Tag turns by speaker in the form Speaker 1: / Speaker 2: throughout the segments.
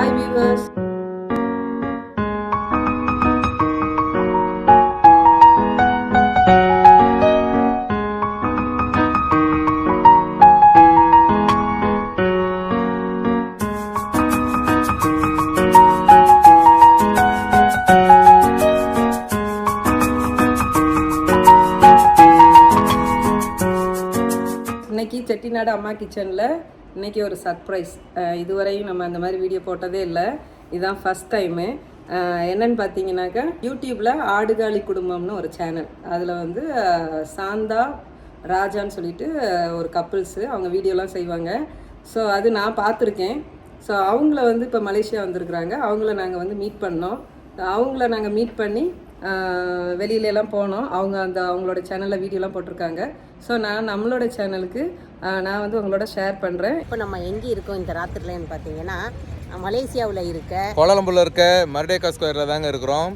Speaker 1: பாய் viewers இன்னைக்கு செட்டிநாடு அம்மா கிச்சனில் இன்றைக்கி ஒரு சர்ப்ரைஸ் இதுவரையும் நம்ம அந்த மாதிரி வீடியோ போட்டதே இல்லை. இதுதான் ஃபஸ்ட் டைமு என்னன்னு பார்த்தீங்கன்னாக்கா யூடியூப்பில் ஆடுகாலி குடும்பம்னு ஒரு சேனல் அதில் வந்து சாந்தா ராஜான்னு சொல்லிட்டு ஒரு கப்புள்ஸு அவங்க வீடியோலாம் செய்வாங்க. ஸோ அது நான் பார்த்துருக்கேன். ஸோ அவங்கள வந்து இப்போ மலேசியா வந்திருக்கிறாங்க. அவங்கள நாங்கள் வந்து மீட் பண்ணோம். அவங்கள நாங்கள் மீட் பண்ணி ஆஹ் வெளியில எல்லாம் போனோம். அவங்க அந்த அவங்களோட சேனலில் வீடியோலாம் போட்டிருக்காங்க. ஸோ நான் நம்மளோட சேனலுக்கு நான் வந்து உங்களோட ஷேர் பண்ணுறேன்
Speaker 2: இப்போ நம்ம எங்கே இருக்கோம் இந்த ராத்திரிலன்னு பார்த்தீங்கன்னா மலேசியாவில் இருக்க
Speaker 3: கோலாலம்பூர்ல இருக்க மர்டேக்கா ஸ்கொயர்ல தாங்க இருக்கிறோம்.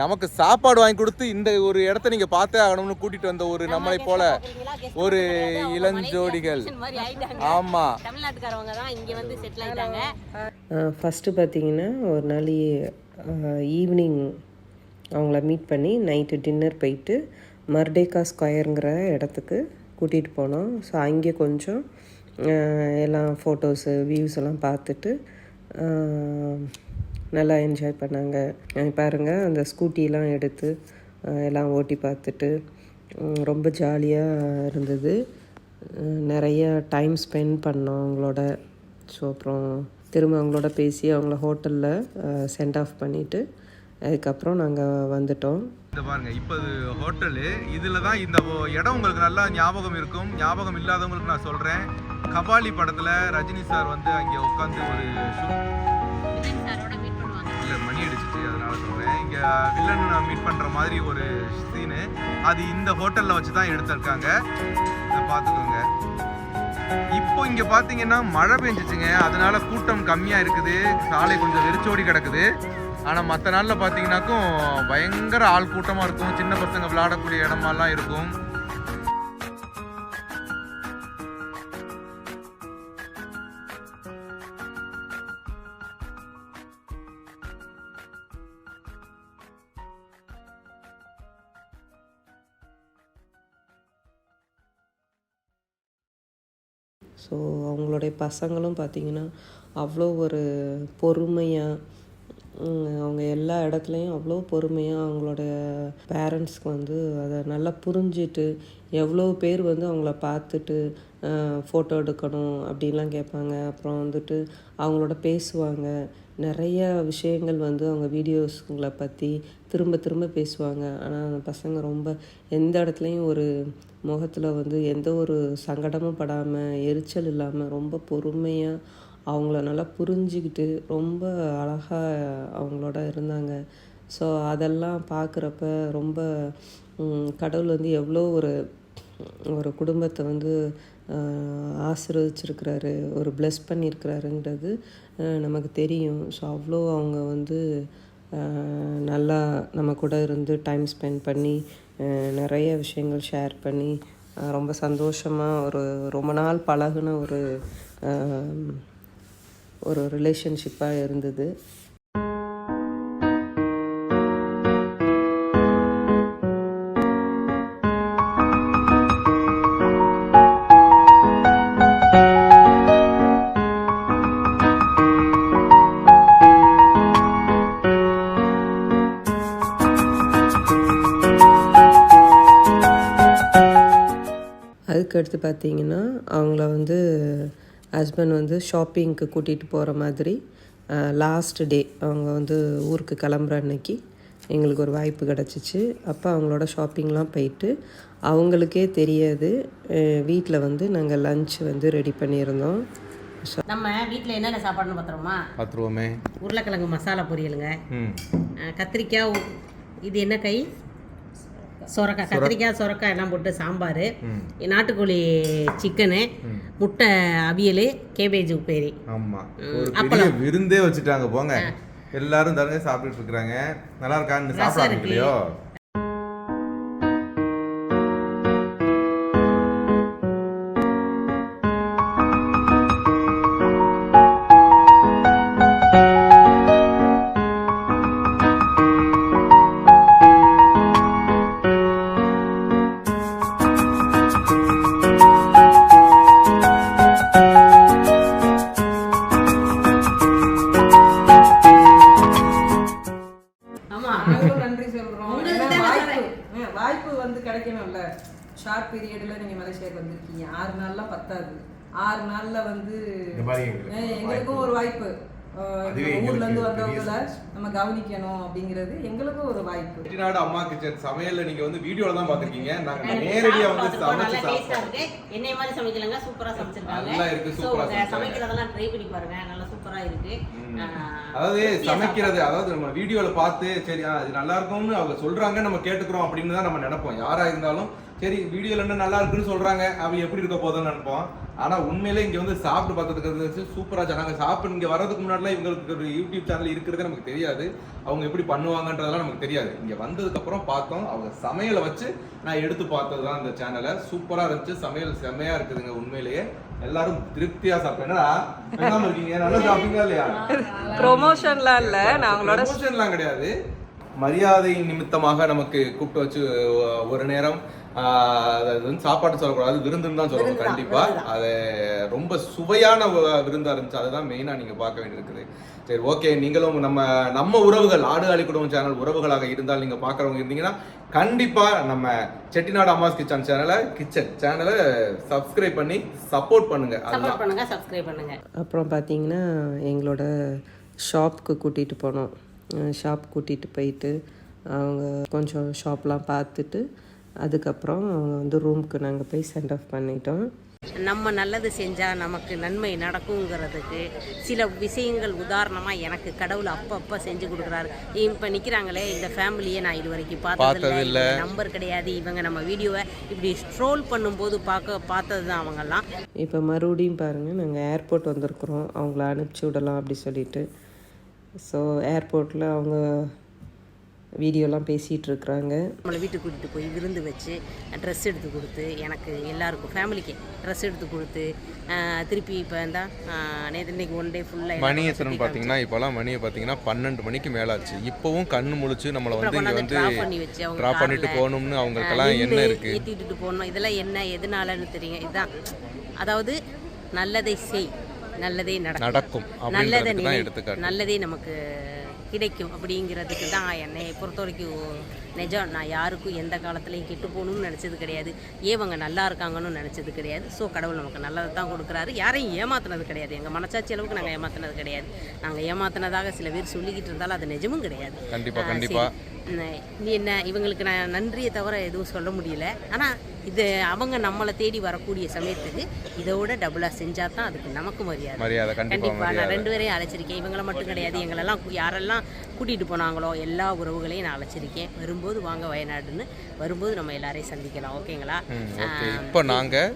Speaker 3: நமக்கு சாப்பாடு வாங்கி கொடுத்து இந்த ஒரு இடத்த நீங்க பார்த்தே ஆகணும்னு கூட்டிட்டு வந்த ஒரு நம்மளை போல ஒரு இளஞ்சோடிகள்.
Speaker 2: மாதிரி ஆயிட்டாங்க.
Speaker 3: ஆமா.
Speaker 2: தமிழ்நாட்டுக்காரவங்க தான் இங்கே வந்து செட்டில் ஆயிட்டாங்க.
Speaker 1: ஃபஸ்ட்டு பார்த்தீங்கன்னா ஒரு நாள் ஈவினிங் அவங்கள மீட் பண்ணி நைட்டு டின்னர் போயிட்டு மர்டேக்கா ஸ்கொயருங்கிற இடத்துக்கு கூட்டிகிட்டு போனோம். ஸோ அங்கே கொஞ்சம் எல்லாம் ஃபோட்டோஸு வியூஸ் எல்லாம் பார்த்துட்டு நல்லா என்ஜாய் பண்ணாங்க. பாருங்கள் அந்த ஸ்கூட்டிலாம் எடுத்து எல்லாம் ஓட்டி பார்த்துட்டு ரொம்ப ஜாலியாக இருந்தது. நிறைய டைம் ஸ்பெண்ட் பண்ணோம் அவங்களோட. ஸோ அப்புறம் திரும்ப அவங்களோட பேசி அவங்கள ஹோட்டலில் சென்ட் ஆஃப் பண்ணிவிட்டு அதுக்கப்புறம் நாங்கள் வந்துட்டோம்.
Speaker 3: இந்த பாருங்க இப்போ இது ஹோட்டலு. இதில் தான் இந்த இடம் உங்களுக்கு நல்லா ஞாபகம் இருக்கும். ஞாபகம் இல்லாதவங்களுக்கு நான் சொல்கிறேன் கபாலி படத்தில் ரஜினி சார் வந்து அங்கே உட்காந்து ஒரு இல்லை மணி அடிச்சிச்சு அதனால சொல்கிறேன் இங்கே வில்லன் மீட் பண்ணுற மாதிரி ஒரு சீனு அது இந்த ஹோட்டலில் வச்சு தான் எடுத்திருக்காங்க. இதை பார்த்துக்கோங்க. இப்போ இங்கே பார்த்தீங்கன்னா மழை பெஞ்சிச்சுங்க. அதனால கூட்டம் கம்மியாக இருக்குது. சாலை கொஞ்சம் வெறிச்சோடி கிடக்குது. ஆனால் மற்ற நாளில் பார்த்தீங்கன்னாக்கும் பயங்கர ஆள் கூட்டமாக இருக்கும். சின்ன பசங்க விளையாடக்கூடிய இடமெல்லாம் இருக்கும்.
Speaker 1: ஸோ அவங்களுடைய பசங்களும் பார்த்திங்கன்னா அவ்வளோ ஒரு பொறுமையாக அவங்க எல்லா இடத்துலையும் அவ்வளோ பொறுமையாக அவங்களோட பேரண்ட்ஸ்க்கு வந்து அதை நல்லா புரிஞ்சிட்டு எவ்வளோ பேர் வந்து அவங்கள பார்த்துட்டு ஃபோட்டோ எடுக்கணும் அப்படின்லாம் கேட்பாங்க. அப்புறம் வந்துட்டு அவங்களோட பேசுவாங்க. நிறைய விஷயங்கள் வந்து அவங்க வீடியோஸ்களை பற்றி திரும்ப திரும்ப பேசுவாங்க. ஆனால் அந்த பசங்க ரொம்ப எந்த இடத்துலையும் ஒரு முகத்தில் வந்து எந்த ஒரு சங்கடமும் படாமல் எரிச்சல் இல்லாமல் ரொம்ப பொறுமையாக அவங்கள நல்லா புரிஞ்சுக்கிட்டு ரொம்ப அழகாக அவங்களோட இருந்தாங்க. ஸோ அதெல்லாம் பார்க்குறப்ப ரொம்ப கடவுள் வந்து எவ்வளோ ஒரு ஒரு குடும்பத்தை வந்து ஆஹ், ஆசீர்வதிச்சிருக்கிறாரு ஒரு ப்ளெஸ் பண்ணியிருக்கிறாருன்றது நமக்கு தெரியும். ஸோ அவ்வளோ அவங்க வந்து நல்லா நம்ம கூட இருந்து டைம் ஸ்பெண்ட் பண்ணி நிறைய விஷயங்கள் ஷேர் பண்ணி ரொம்ப சந்தோஷமாக ஒரு ரொம்ப நாள் பழகுன ஒரு ஒரு ரிலேஷன்ஷிப்பாக இருந்தது. அதுக்கடுத்து பார்த்தீங்கன்னா அவங்கள வந்து ஹஸ்பண்ட் வந்து ஷாப்பிங்க்கு கூட்டிகிட்டு போகிற மாதிரி லாஸ்ட் டே அவங்க வந்து ஊருக்கு கிளம்புற அன்னைக்கு எங்களுக்கு ஒரு வாய்ப்பு கிடச்சிச்சு. அப்போ அவங்களோட ஷாப்பிங்லாம் போயிட்டு அவங்களுக்கே தெரியாது. வீட்டில் வந்து நாங்கள் லஞ்ச் வந்து ரெடி பண்ணியிருந்தோம்.
Speaker 2: நம்ம வீட்டில் என்னென்ன சாப்பாடுன்னு பார்த்துருமா
Speaker 3: பார்த்துருவோமே
Speaker 2: உருளைக்கிழங்கு மசாலா பொரியலுங்க. கத்திரிக்காய் இது என்ன கை? சொரக்காய் கத்திரிக்காய் சொரக்காய் எல்லாம் போட்டு சாம்பார். நாட்டுக்கோழி சிக்கனு முட்டை அவியல் கேபேஜ் உப்பேரி.
Speaker 3: ஆமாம் பெரிய விருந்தே வச்சுட்டாங்க போங்க. எல்லாரும் தரங்க சாப்பிட்டுட்டு இருக்கிறாங்க. நல்லா இருக்கான்னு சாப்பிட ஆரம்பிக்கலையோ
Speaker 4: பத்தாது. ஆறு நாள்ல வந்து எங்களுக்கும் ஒரு வாய்ப்பு. அஹ்,
Speaker 3: அதுவே
Speaker 4: நம்ம ஊர்ல இருந்து
Speaker 3: எங்களுக்கு பெரிய
Speaker 4: வந்தவங்கள நம்ம கவனிக்கணும் அப்படிங்கிறது எங்களுக்கும் ஒரு வாய்ப்பு.
Speaker 3: செட்டிநாடு அம்மா கிச்சன் சமையல்ல நீங்க வந்து வீடியோல தான் பாத்திருக்கீங்க நாங்க நேரடியா வந்து சமைச்சு
Speaker 2: இருக்கு. என்னைய மாதிரி சமைக்கலங்க. சூப்பரா சமைச்சிருக்காங்க.
Speaker 3: நல்லா இருக்கு, சூப்பரா.
Speaker 2: சமைக்கிறதெல்லாம் ட்ரை பண்ணி பாருங்க. நல்லா சூப்பரா இருக்கு.
Speaker 3: அதாவது சமைக்கிறது அதாவது நம்ம வீடியோல பார்த்து சரி இது நல்லா இருக்கும்னு அவங்க சொல்றாங்க நம்ம கேட்டுக்கிறோம் அப்படின்னு தான் நம்ம நினைப்போம். யாரா இருந்தாலும் சரி வீடியோல என்ன நல்லா இருக்குன்னு சொல்றாங்க. அவங்க எப்படி இருக்க போதும்னு நினைப்போம். ஆனா உண்மையிலே இங்க வந்து சாப்பிட்டு பார்த்ததுக்கு சூப்பரா நாங்க சாப்பிட்டு இங்க வர்றதுக்கு முன்னாடிலாம் இவங்களுக்கு ஒரு யூடியூப் சேனல் இருக்கிறது நமக்கு தெரியாது. அவங்க எப்படி பண்ணுவாங்கன்றதெல்லாம் நமக்கு தெரியாது. இங்க வந்ததுக்கு அப்புறம் பார்த்தோம். அவங்க சமையலை வச்சு நான் எடுத்து பார்த்தது தான் இந்த சேனலை சூப்பரா இருந்துச்சு. சமையல் செம்மையா இருக்குதுங்க உண்மையிலேயே. எல்லாரும் திருப்தியா சாப்பிட்டேன் இருக்கீங்க. நல்லா சாப்பிட்டீங்களா இல்லையா?
Speaker 1: ப்ரொமோஷன்லாம் இல்லை. நான் அவங்களோட
Speaker 3: ப்ரமோஷன்லாம் கிடையாது. மரியாதை நிமித்தமாக நமக்கு கூப்பிட்டு வச்சு ஒரு நேரம் அதாவது வந்து சாப்பாடு சொல்லக்கூடாது விருந்துன்னு தான் சொல்லணும் கண்டிப்பா. அது ரொம்ப சுவையான விருந்தா இருந்துச்சு. அதுதான் மெயினா நீங்க பார்க்க வேண்டியிருக்குது. சரி ஓகே நீங்களும் நம்ம நம்ம உறவுகள் ஆடு ஆளி குடும்பம் சேனல் உறவுகளாக இருந்தால் நீங்க பார்க்குறவங்க இருந்தீங்கன்னா கண்டிப்பா நம்ம செட்டிநாடு அம்மாஸ் கிச்சன் சேனலை கிச்சன் சேனலை சப்ஸ்கிரைப் பண்ணி சப்போர்ட் பண்ணுங்க.
Speaker 2: சப்போர்ட் பண்ணுங்க சப்ஸ்கிரைப் பண்ணுங்க.
Speaker 1: அப்புறம் பார்த்தீங்கன்னா எங்களோட ஷாப்புக்கு கூட்டிகிட்டு போனோம். ஷாப் கூட்டிகிட்டு போயிட்டு அவங்க கொஞ்சம் ஷாப்லாம் பார்த்துட்டு அதுக்கப்புறம் அவங்க வந்து ரூமுக்கு நாங்கள் போய் சென்ட் ஆஃப் பண்ணிட்டோம்.
Speaker 2: நம்ம நல்லது செஞ்சா நமக்கு நன்மை நடக்குங்கிறதுக்கு சில விஷயங்கள் உதாரணமா எனக்கு கடவுள் அப்பப்ப செஞ்சு கொடுக்குறாரு. இப்ப நிக்கிறாங்களே இந்த ஃபேமிலியை நான் இது வரைக்கும் பார்த்தது இல்லை நம்பர் கிடையாது. இவங்க நம்ம வீடியோவை இப்படி ஸ்ட்ரோல் பண்ணும்போது பார்க்க பார்த்தது தான் அவங்கெல்லாம்.
Speaker 1: இப்போ மறுபடியும் பாருங்கள் நாங்கள் ஏர்போர்ட் வந்திருக்கிறோம். அவங்கள அனுப்பிச்சி விடலாம் அப்படி சொல்லிட்டு. ஸோ ஏர்போர்ட்டில் அவங்க வீடியோலாம் பேசிகிட்டு இருக்கிறாங்க
Speaker 2: நம்மளை வீட்டுக்கு கூட்டிகிட்டு போய் விருந்து வச்சு ட்ரெஸ் எடுத்து கொடுத்து எனக்கு எல்லாருக்கும் ஃபேமிலிக்கு ட்ரெஸ் எடுத்து கொடுத்து திருப்பி இப்போ இருந்தா நேற்று இன்னைக்கு ஒன் டே ஃபுல்லாக
Speaker 5: மணி எத்தனைன்னு பார்த்தீங்கன்னா இப்போலாம் மணியை பார்த்தீங்கன்னா பன்னெண்டு மணிக்கு மேலாச்சு. இப்போவும் கண்ணு முழிச்சு நம்மளை வந்து இங்கே வந்து
Speaker 2: ட்ராப் பண்ணி வச்சு அவங்க
Speaker 5: ட்ராப் பண்ணிட்டு போகணும்னு அவங்களுக்கெல்லாம் என்ன இருக்கு?
Speaker 2: ஏற்றி விட்டுட்டு போகணும் இதெல்லாம் என்ன எதனாலன்னு தெரியும். இதுதான் அதாவது நல்லதை செய். நல்லதே நடக்கும். நல்லதை நல்லதே நமக்கு கிடைக்கும் அப்படிங்கிறதுக்கு தான் என்னை பொறுத்த வரைக்கும் நிஜம். நான் யாருக்கும் எந்த காலத்துலையும் கெட்டு போகணும்னு நினச்சது கிடையாது. ஏவங்க நல்லா இருக்காங்கன்னு நினச்சது கிடையாது. ஸோ கடவுள் நமக்கு நல்லதை தான் கொடுக்குறாரு. யாரையும் ஏமாத்துனது கிடையாது. எங்கள் மனசாட்சி அளவுக்கு நாங்கள் ஏமாத்துனது கிடையாது. நாங்கள் ஏமாத்துனதாக சில பேர் சொல்லிக்கிட்டு இருந்தாலும் அது நிஜமும் கிடையாது.
Speaker 5: கண்டிப்பா,
Speaker 2: ஆ,
Speaker 5: கண்டிப்பா.
Speaker 2: சரி. ந- நீ என்ன இவங்களுக்கு நான் நன்றியை தவிர எதுவும் சொல்ல முடியல. ஆனால் இது அவங்க நம்மளை தேடி வரக்கூடிய சமயத்துக்கு இதோட டபுளாக செஞ்சால் தான் அதுக்கு நமக்கு மரியாதை.
Speaker 5: மரியாதை கண்டிப்பா
Speaker 2: கண்டிப்பா நான் ரெண்டு பேரையும் அழைச்சிருக்கேன். இவங்கள மட்டும் கிடையாது. எங்களெல்லாம் யாரெல்லாம் கூட்டிகிட்டு போனாங்களோ எல்லா உறவுகளையும் நான் அழைச்சிருக்கேன். வரும்போது வாங்க வயநாடுன்னு வரும்போது நம்ம எல்லாரையும் சந்திக்கலாம். ஓகேங்களா?
Speaker 5: ஓகே. இப்போ நாங்கள்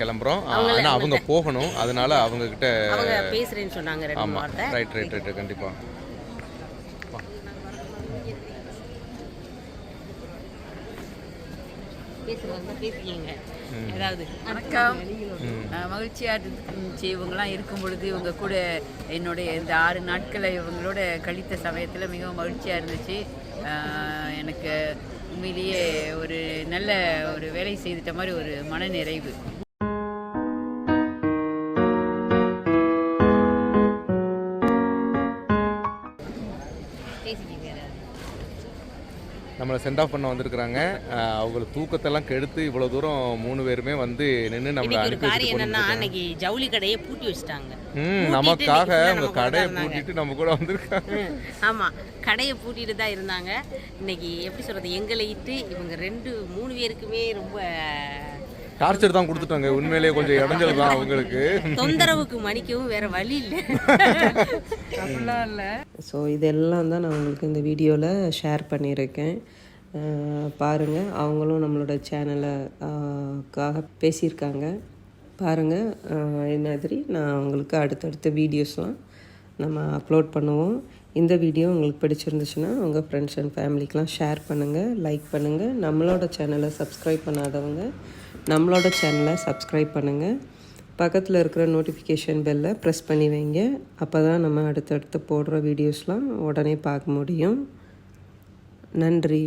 Speaker 5: கிளம்புறோம். ஆனால் அவங்க போகணும். அதனால அவங்க கிட்ட
Speaker 2: அவங்க பேசுறேன்னு சொன்னாங்க ரெண்டு வார்த்தை.
Speaker 5: ரைட் ரைட் ரைட் கண்டிப்பாக
Speaker 2: பேசிக்கங்க ஏதாவது
Speaker 6: வணக்கம். அஹ் மகிழ்ச்சியா இருந்துச்சு. இவங்கெல்லாம் இருக்கும் பொழுது இவங்க கூட என்னுடைய இந்த ஆறு நாட்களை இவங்களோட கழித்த சமயத்தில் மிகவும் மகிழ்ச்சியா இருந்துச்சு. எனக்கு உண்மையிலேயே ஒரு நல்ல ஒரு வேலை செய்துட்ட மாதிரி ஒரு மன நிறைவு
Speaker 5: நம்மளை சென்ட் ஆஃப் பண்ண வந்திருக்கிறாங்க. அவங்கள தூக்கத்தெல்லாம் கெடுத்து இவ்வளோ தூரம் மூணு பேருமே வந்து நின்று நம்மளை அனுப்பி
Speaker 2: என்னன்னா. அன்னைக்கு ஜவுளி கடையை பூட்டி வச்சுட்டாங்க.
Speaker 5: நமக்காக அவங்க கடையை. பூட்டிட்டு நம்ம கூட வந்திருக்காங்க.
Speaker 2: ம், ஆமா. கடையை பூட்டிட்டு தான் இருந்தாங்க. இன்னைக்கு எப்படி சொல்றது எங்களை இட்டு இவங்க ரெண்டு மூணு பேருக்குமே ரொம்ப
Speaker 5: டார்ச்சர் தான் கொடுத்துட்டாங்க. உண்மையிலேயே கொஞ்சம் இடைஞ்சல் தான் அவங்களுக்கு.
Speaker 2: தொந்தரவுக்கு மன்னிக்கவும் வேற வழி இல்லை.
Speaker 6: அப்படிலாம் இல்லை.
Speaker 1: ஸோ இதெல்லாம் தான் நான் உங்களுக்கு இந்த வீடியோவில் ஷேர் பண்ணியிருக்கேன். பாருங்கள் அவங்களும் நம்மளோட சேனலை காக பேசியிருக்காங்க. பாருங்கள் இது மாதிரி நான் உங்களுக்கு அடுத்தடுத்த வீடியோஸ்லாம் நம்ம அப்லோட் பண்ணுவோம். இந்த வீடியோ உங்களுக்கு பிடிச்சிருந்துச்சுன்னா உங்கள் ஃப்ரெண்ட்ஸ் அண்ட் ஃபேமிலிக்கெலாம் ஷேர் பண்ணுங்கள் லைக் பண்ணுங்கள் நம்மளோட சேனலை சப்ஸ்கிரைப் பண்ணாதவங்க நம்மளோட சேனலை சப்ஸ்கிரைப் பண்ணுங்கள் பக்கத்தில் இருக்கிற நோட்டிஃபிகேஷன் பெல்லை ப்ரெஸ் பண்ணி வைங்க. அப்போ தான் நம்ம அடுத்தடுத்து போடுற வீடியோஸ்லாம் உடனே பார்க்க முடியும். நன்றி.